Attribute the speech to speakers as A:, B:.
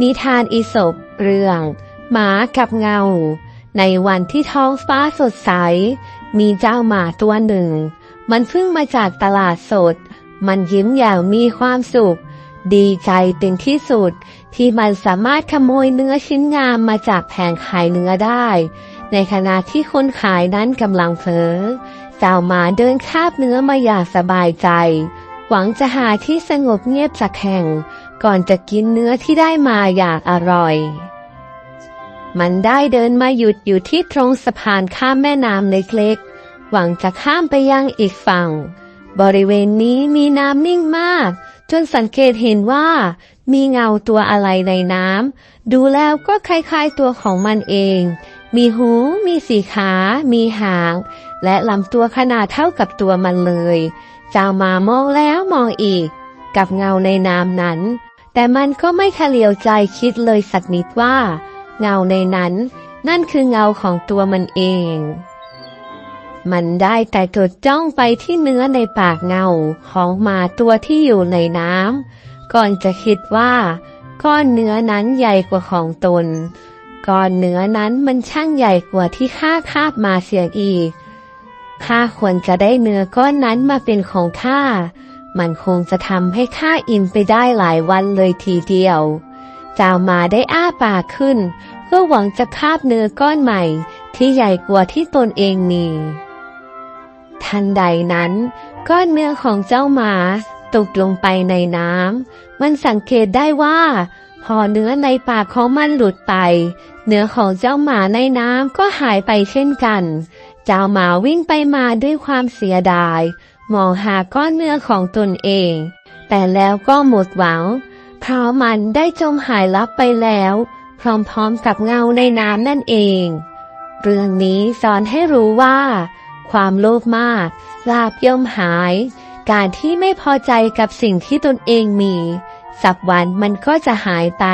A: นิทานอีสปเรื่อง หมากับเงา ในวันที่ท้องฟ้าสดใส มีเจ้าหมาตัวหนึ่ง มันเพิ่งมาจากตลาดสด มันยิ้มอย่างมีความสุข ดีใจเป็นที่สุด ที่มันสามารถขโมยเนื้อชิ้นงามมาจากแผงขายเนื้อได้ ในขณะที่คนขายนั้นกำลังเพ้อเจ้าหมาเดินคาบเนื้อมาอย่างสบายใจ หวังจะหาที่สงบเงียบสักแห่ง ก่อนจะกินเนื้อที่ได้มาอย่างอร่อย มันได้เดินมาหยุดอยู่ที่ตรงสะพานข้ามแม่น้ำเล็กๆ หวังจะข้ามไปยังอีกฝั่ง บริเวณนี้มีน้ำนิ่งมาก จนสังเกตเห็นว่า มีเงาตัวอะไรในน้ำ ดูแล้วก็คล้ายๆตัวของมันเอง มีหู มีสีขา มีหาง และลำตัวขนาดเท่ากับตัวมันเลย เจ้ามามองแล้วมองอีกกับเงาในน้ำนั้น แต่มันก็ไม่เฉลียวใจคิดเลยสักนิดว่า เงาในนั้น นั่นคือเงาของตัวมันเอง มันได้แต่จดจ้องไปที่เนื้อในปากเงาของหมาตัวที่อยู่ในน้ำก่อนจะคิดว่า ก้อนเนื้อนั้นใหญ่กว่าของตน ก้อนเนื้อนั้นมันช่างใหญ่กว่าที่ข้าคาบมาเสียอีกข้าควรจะได้เนื้อก้อนนั้นมาเป็นของข้า มันคงจะทำให้ข้าอิ่มไปได้หลายวันเลยทีเดียวเจ้าหมาได้อ้าปากขึ้น เพื่อหวังจะคาบเนื้อก้อนใหม่ ที่ใหญ่กว่าที่ตนเองมี ทันใดนั้น ก้อนเนื้อของเจ้าหมาตกลงไปในน้ำ มันสังเกตได้ว่า พอเนื้อในปากของมันหลุดไป เนื้อของเจ้าหมาในน้ำก็หายไปเช่นกัน เจ้าหมาวิ่งไปมาด้วยความเสียดาย มองหาก้อนเนื้อของตนเอง แต่แล้วก็หมดหวัง เพราะมันได้จมหายลับไปแล้ว พร้อมๆกับเงาในน้ำนั่นเอง เรื่องนี้สอนให้รู้ว่า ความโลภมากลาบย่อมหาย การที่ไม่พอใจกับสิ่งที่ตนเองมี สักวันมันก็จะหายไป